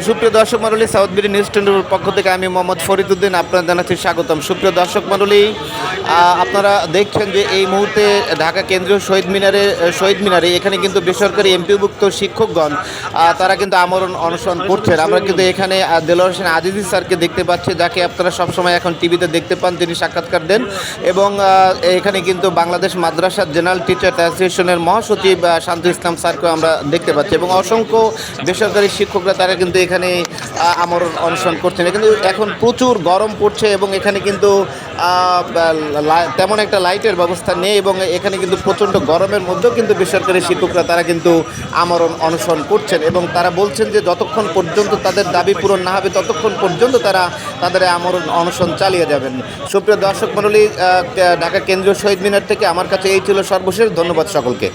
সুপ্রিয় দর্শক মণ্ডলী, সাউথ বিডি নিউজ টোয়েন্টির পক্ষ থেকে আমি মোহাম্মদ ফরিদুদ্দিন আপনার জানাচ্ছি স্বাগতম। সুপ্রিয় দর্শক মণ্ডলী আপনারা দেখছেন যে এই মুহূর্তে ঢাকা কেন্দ্রীয় শহীদ মিনারে শহীদ মিনারে এখানে কিন্তু বেসরকারি এমপিভুক্ত শিক্ষকগণ তারা কিন্তু আমরণ অনশন করছেন। আমরা কিন্তু এখানে দেলোয়ার হোসেন আজিজি স্যারকে দেখতে পাচ্ছি, যাকে আপনারা সবসময় এখন টিভিতে দেখতে পান, তিনি সাক্ষাৎকার দেন। এবং এখানে কিন্তু বাংলাদেশ মাদ্রাসা জেনারেল টিচার অ্যাসোসিয়েশনের মহাসচিব শান্ত ইসলাম স্যারকেও আমরা দেখতে পাচ্ছি। এবং অসংখ্য বেসরকারি শিক্ষকরা, তারা কিন্তু এখানে আহ, আমরণ অনশন করছেন। কিন্তু এখন প্রচুর গরম পড়ছে এবং এখানে কিন্তু তেমন একটা লাইটের ব্যবস্থা নেই এবং এখানে কিন্তু প্রচণ্ড গরমের মধ্যেও কিন্তু বেসরকারি শিক্ষকরা তারা কিন্তু আমরণ অনশন করছেন এবং তারা বলছেন যে যতক্ষণ পর্যন্ত তাদের দাবি পূরণ না হবে ততক্ষণ পর্যন্ত তারা তাদের আমরণ অনশন চালিয়ে যাবেন। সুপ্রিয় দর্শক মণ্ডলী ঢাকা কেন্দ্রীয় শহীদ মিনার থেকে আমার কাছে এই ছিল সর্বশেষ। ধন্যবাদ সকলকে।